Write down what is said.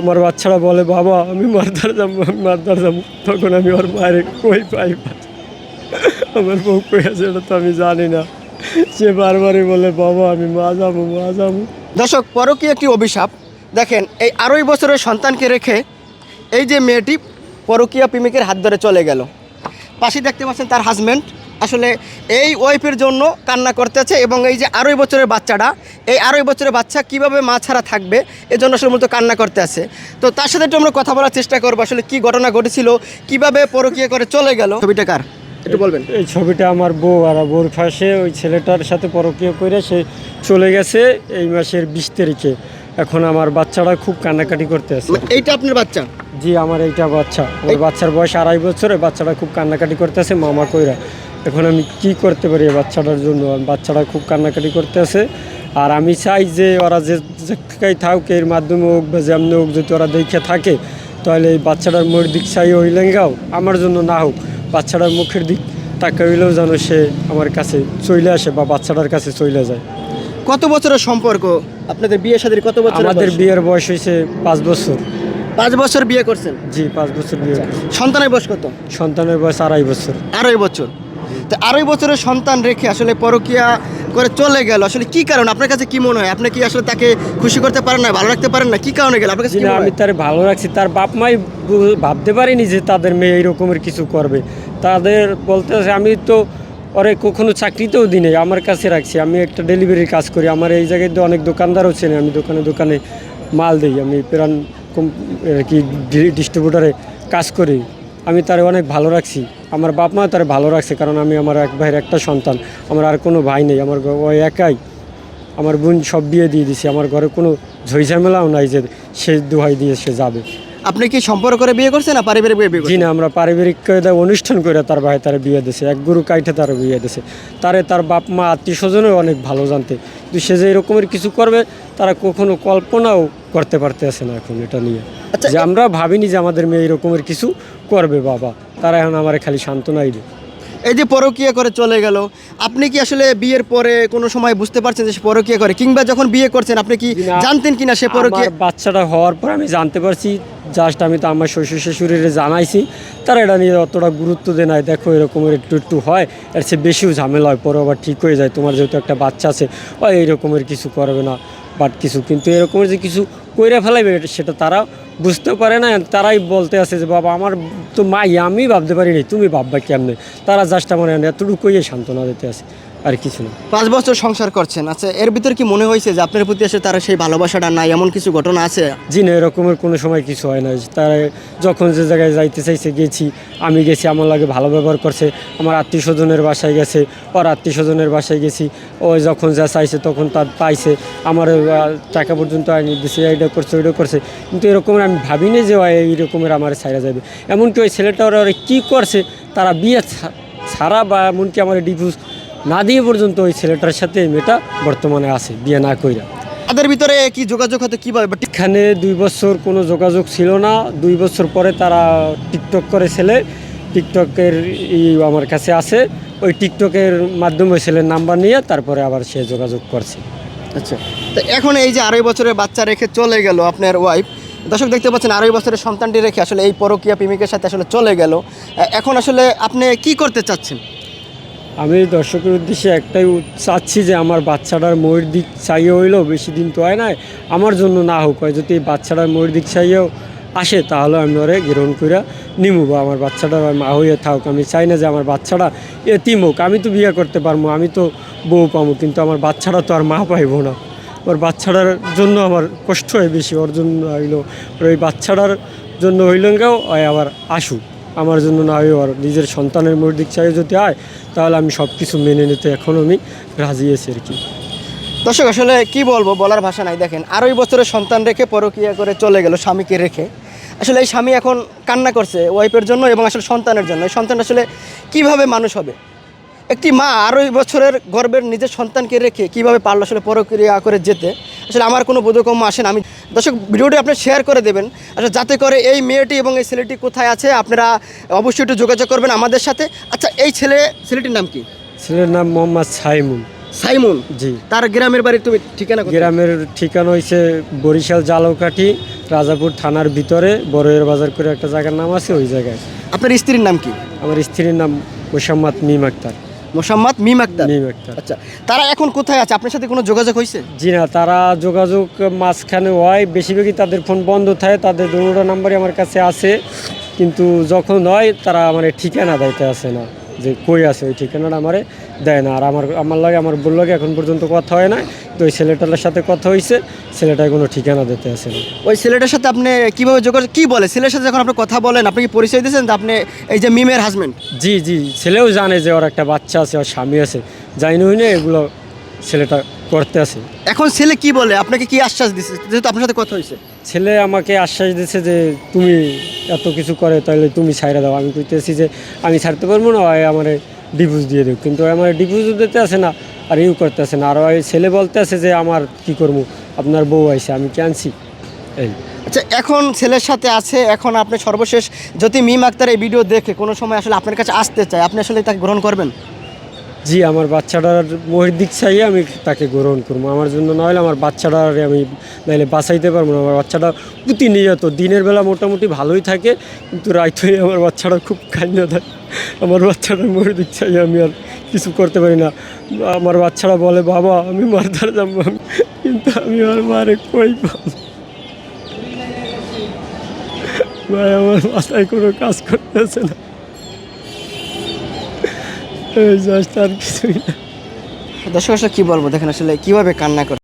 আমার বাচ্চারা বলে, বাবা, আমি মারদার যাব, আমি মারদার যাব। তখন আমি ওর মায়ের কই পাই। আমার বউ কই আছে তো আমি জানি না। সে বারবারই বলে, বাবা, আমি মা যাব মা যাব। দর্শক, পরকীয় একটি অভিশাপ। দেখেন, এই আড়াই বছরের সন্তানকে রেখে এই যে মেয়েটি পরকীয়া প্রেমিকের হাত ধরে চলে গেল। পাশে দেখতে পাচ্ছেন তার হাজব্যান্ড আসলে এই ওয়াইফের জন্য কান্না করতেছে এবং এই যে আড়াই বছরের বাচ্চাটা এই আড়াই বছরের বাচ্চা কীভাবে মা ছাড়া থাকবে এই জন্য আসলে মূলত কান্না করতে আছে তো তার সাথে একটু আমরা কথা বলার চেষ্টা করব আসলে কি ঘটনা ঘটেছিল কীভাবে পরকীয়া করে চলে গেল ছবিটা কার? একটু বলবেন। এই ছবিটা আমার বউ আর বউর ফাঁসে ওই ছেলেটার সাথে পরকীয় করে সে চলে গেছে এই মাসের বিশ তারিখে। এখন আমার বাচ্চারা খুব কান্নাকাটি করতে আছে এইটা আপনার বাচ্চা? জি আমার এইটা বাচ্চা। ওই বাচ্চার বয়স আড়াই বছর ওই বাচ্চাটা খুব কান্নাকাটি করতেছে মামা কইরা। এখন আমি কি করতে পারি বাচ্চাটার জন্য? বাচ্চাটা খুব কান্নাকাটি করতেছে। আর আমি চাই যে ওরা যে জায়গায় থাকুক এর মাধ্যমে হোক বা যেমনি হোক যদি ওরা দেখে থাকে তাহলে এই বাচ্চাটার মোর দিক চাই হইলেঙ্গাও আমার জন্য না হোক বাচ্চাটার মুখের দিক তাকে হইলেও যেন সে আমার কাছে চলে আসে বা বাচ্চাটার কাছে চলে যায়। কত বছরের সম্পর্ক? আপনাদের বিয়ে সাথে কত বছর আমাদের বিয়ের বয়স হয়েছে পাঁচ বছর। পাঁচ বছর বিয়ে করছেন? জি পাঁচ বছর বিয়ে সন্তানের বয়স কত? সন্তানের বয়স আড়াই বছর। আড়াই বছর। তো আড়াই বছরের সন্তান রেখে আসলে পরকিয়া করে চলে গেল আসলে কি কারণ? আপনার কাছে কি মনে হয়? আপনি কি আসলে তাকে খুশি করতে পারেন না ভালো রাখতে পারেন না? কি কারণে গেল? আপনার কাছে আমি তার ভালো রাখছি। তার বাপ মাই ভাবতে পারিনি যে তাদের মেয়ে এই রকমের কিছু করবে। তাদের বলতে আছে, আমি তো ওরে কখনো চাকরিতেও দিই নাই, আমার কাছে রাখছি। আমি একটা ডেলিভারির কাজ করি। আমার এই জায়গায় তো অনেক দোকানদারও চেনে। আমি দোকানে দোকানে মাল দিই আমি প্রাণ কি ডিস্ট্রিবিউটারে কাজ করি? আমি তারে অনেক ভালো রাখছি। আমার বাপ মা তারে ভালো রাখছে কারণ আমি আমার এক ভাইয়ের একটা সন্তান। আমার আর কোনো ভাই নেই। আমার ওই একাই। আমার বোন সব বিয়ে দিয়ে দিছে। আমার ঘরে কোনো ঝইঝামেলাও নাই যে সে দোহাই দিয়ে সে যাবে। আপনি কি সম্পর্ক করে বিয়ে করছেন না পারিবারিক বিয়ে জি করছেন না আমরা পারিবারিক কায়দায় অনুষ্ঠান করে তার ভাই তার বিয়ে দিছে এক গুরু কাইঠে তার বিয়ে দিছে। তারে তার বাপ মা আত্মীয় স্বজনও অনেক ভালো জানতে। কিন্তু সে যে এরকমের কিছু করবে তারা কখনো কল্পনাও করতে পারতে পারতেছে না এখন এটা নিয়ে। আচ্ছা, যে আমরা ভাবিনি যে আমাদের মেয়ে এরকমের কিছু করবে বাবা। তারা এখন আমার খালি সান্ত্বনাই দেয় এই যে পরকিয়া করে চলে গেল আপনি কি আসলে বিয়ের পরে কোনো সময় বুঝতে পারছেন যে সে পরকিয়া করে? কিংবা যখন বিয়ে করছেন আপনি কি না, জানতেন কিনা সে পরকিয়া? বাচ্চাটা হওয়ার পর আমি জানতে পারছি জাস্ট আমি তো আমার শ্বশুর শাশুড়িরে জানাইছি। তারা এটা নিয়ে অতটা গুরুত্ব দেয় নাই দেখো এরকমের একটু একটু হয় এর চেয়ে বেশিও ঝামেলা হয় পরে আবার ঠিক হয়ে যায়। তোমার যেহেতু একটা বাচ্চা আছে ও এইরকমের কিছু করবে না বাট কিছু। কিন্তু এরকমের যে কিছু কইরা ফেলাইবে, সেটা তারা বুঝতে পারে না, তারাই বলতে আছে যে, বাবা, আমার তো মাই আমি ভাবতে পারিনি, তুমি ভাববা কেমনে? তারা জাস্ট আমার এতটুকুই সান্ত্বনা দিতে আছে। আর কিছু না। পাঁচ বছর সংসার করছেন। আচ্ছা এর ভিতরে কি মনে হয়েছে যে আপনার প্রতি আসলে তারা সেই ভালোবাসাটা নাই? এমন কিছু ঘটনা আছে? জি না এরকমের কোনো সময় কিছু হয় না। তারা যখন যে জায়গায় যাইতে চাইছে গেছি আমি গেছি আমার লাগে ভালো ব্যবহার করছে। আমার আত্মীয় স্বজনের বাসায় গেছে ওর আত্মীয় স্বজনের বাসায় গেছি। ও যখন যা চাইছে তখন তার পাইছে। আমার টাকা পর্যন্ত আইনি দিছে এইটা করছে ওইটা করছে। কিন্তু এরকমের আমি ভাবিনি যে এই রকমের আমার ছাইরা যাবে এমনকি ওই ছেলেটা ওরা ওরা কী করছে তারা বিয়ে ছাড়া বা এমনকি আমার ডিভোর্স না দিয়ে পর্যন্ত ওই ছেলেটার সাথে এই মেয়েটা বর্তমানে আছে বিয়ে না কইরা। তাদের ভিতরে কি যোগাযোগ হতে কীভাবে? এখানে দুই বছর কোনো যোগাযোগ ছিল না। দুই বছর পরে তারা টিকটক করে ছেলে। টিকটকের ই আমার কাছে আছে। ওই টিকটকের মাধ্যমে ছেলের নাম্বার নিয়ে তারপরে আবার সে যোগাযোগ করছে। আচ্ছা তো এখন এই যে আড়াই বছরের বাচ্চা রেখে চলে গেল আপনার ওয়াইফ দর্শক দেখতে পাচ্ছেন আড়াই বছরের সন্তানটি রেখে আসলে এই পরকীয়া প্রেমিকের সাথে আসলে চলে গেল। এখন আসলে আপনি কি করতে চাচ্ছেন? আমি দর্শকের উদ্দেশ্যে একটাই চাচ্ছি যে আমার বাচ্চাটার ময়ূর দিক চাইয়ে হইলেও বেশি দিন তো হয় না আমার জন্য না হোক, হয় যদি বাচ্চাটার ময়ূর দিক চাইয়েও আসে, তাহলে আমি ওরে গ্রহণ করে নিমু বা আমার বাচ্চাটার মা হয়ে থাকুক। আমি চাই না যে আমার বাচ্চাটা এতিম হোক, আমি তো বিয়ে করতে পারব আমি তো বউ পাবো কিন্তু আমার বাচ্চাটা তো আর মা পাইবো না। ওর বাচ্চাটার জন্য আমার কষ্ট হয় বেশি, ওর জন্য হইল ওই বাচ্চাটার জন্য হইলেঙ্গাও হয় আবার আসুক। আমার জন্য না হয় ওর নিজের সন্তানের মোর দিক চাই যদি হয়, তাহলে আমি সব কিছু মেনে নিতে এখন আমি রাজি আছি আর কি। দর্শক, আসলে কি বলব, বলার ভাষা নাই। দেখেন আড়াই বছরের সন্তান রেখে পরকীয়া করে চলে গেল স্বামীকে রেখে। আসলে এই স্বামী এখন কান্না করছে ওয়াইফের জন্য এবং আসলে সন্তানের জন্য। এই সন্তান আসলে কীভাবে মানুষ হবে? একটি মা আড়াই বছরের গর্বের নিজের সন্তানকে রেখে কীভাবে পারল আসলে পরক্রিয়া করে যেতে? আসলে আমার কোনো বোধকম্য আসে না। আমি দর্শক ভিডিওটি আপনি শেয়ার করে দেবেন। আচ্ছা যাতে করে এই মেয়েটি এবং এই ছেলেটি কোথায় আছে আপনারা অবশ্যই একটু যোগাযোগ করবেন আমাদের সাথে। আচ্ছা এই ছেলে ছেলেটির নাম কি? ছেলের নাম মোহাম্মদ সাইমুন সাইমুন জি। তার গ্রামের বাড়ি তুমি ঠিকানা গ্রামের ঠিকানা হয়েছে বরিশাল জালকাঠি রাজাপুর থানার ভিতরে বড়ের বাজার করে একটা জায়গার নাম আছে ওই জায়গায়। আপনার স্ত্রীর নাম কি? আমার স্ত্রীর নাম মোসাম্মদ মিম আক্তার। মোসাম্মদ মিম আক্তার। মিম আক্তার। আচ্ছা তারা এখন কোথায় আছে? আপনার সাথে কোনো যোগাযোগ হয়েছে? জি না তারা যোগাযোগ মাঝখানে হয়। বেশিরভাগই তাদের ফোন বন্ধ থাকে তাদের দুটো নাম্বারই আমার কাছে আছে। কিন্তু যখন হয় তারা আমার ঠিকানা দিতে আসে না। যে কই আছে ওই ঠিকানাটা আমারে দেয় না। আর আমার আমার লাগে আমার বলল এখন পর্যন্ত কথা হয় না তো ওই ছেলেটার সাথে কথা হয়েছে ছেলেটার কোনো ঠিকানা দিতে আসে না ওই ছেলেটার সাথে আপনি কীভাবে যোগাযোগ কি বলে? ছেলের সাথে যখন আপনি কথা বলেন আপনি কি পরিচয় দিয়েছেন যে আপনি এই যে মিমের হাজব্যান্ড জি জি ছেলেও জানে যে ওর একটা বাচ্চা আছে ওর স্বামী আছে। জানি না এগুলো ছেলেটা করতে আছে এখন ছেলে কি বলে? আপনাকে কি আশ্বাস দিচ্ছে যেহেতু আপনার সাথে কথা হয়েছে ছেলে আমাকে আশ্বাস দিচ্ছে যে তুমি এত কিছু করে তাহলে তুমি ছাইড়া দাও। আমি কইতেছি যে আমি ছাড়তে পারব না আমার ডিভোর্স দিয়ে দেব কিন্তু আমার ডিভোর্সও দিতে আসে না। আর ইউ করতেছেন। আর ওই ছেলে বলতেছে যে, আমার কি করব? আপনার বউ আইসে আমি ক্যানসি এই। আচ্ছা এখন ছেলের সাথে আছে, এখন আপনি সর্বশেষ যদি মিম আক্তার এই ভিডিও দেখে কোনো সময় আসলে আপনার কাছে আসতে চায়, আপনি আসলে তাকে গ্রহণ করবেন? জি, আমার বাচ্চাটার মোহের দিক চাইয়ে আমি তাকে গ্রহণ করব। আমার জন্য না হলে আমার বাচ্চাটার আমি নাইলে বাঁচাইতে পারব না। আমার বাচ্চাটা প্রতিনিয়ত, দিনের বেলা মোটামুটি ভালোই থাকে, কিন্তু রাইতে আমার বাচ্চাটা খুব কান্না থাকে আমার বাচ্চাটার মোহের দিক চাইয়ে আমি আর কিছু করতে পারি না। আমার বাচ্চারা বলে, বাবা, আমি মারধার যাব কিন্তু আমি আর মারে কই পাবো? ভাই, আমার মাথায় কোনো কাজ করতেছে না। দর্শক কি বলব? দেখেন আসলে কীভাবে কান্না করে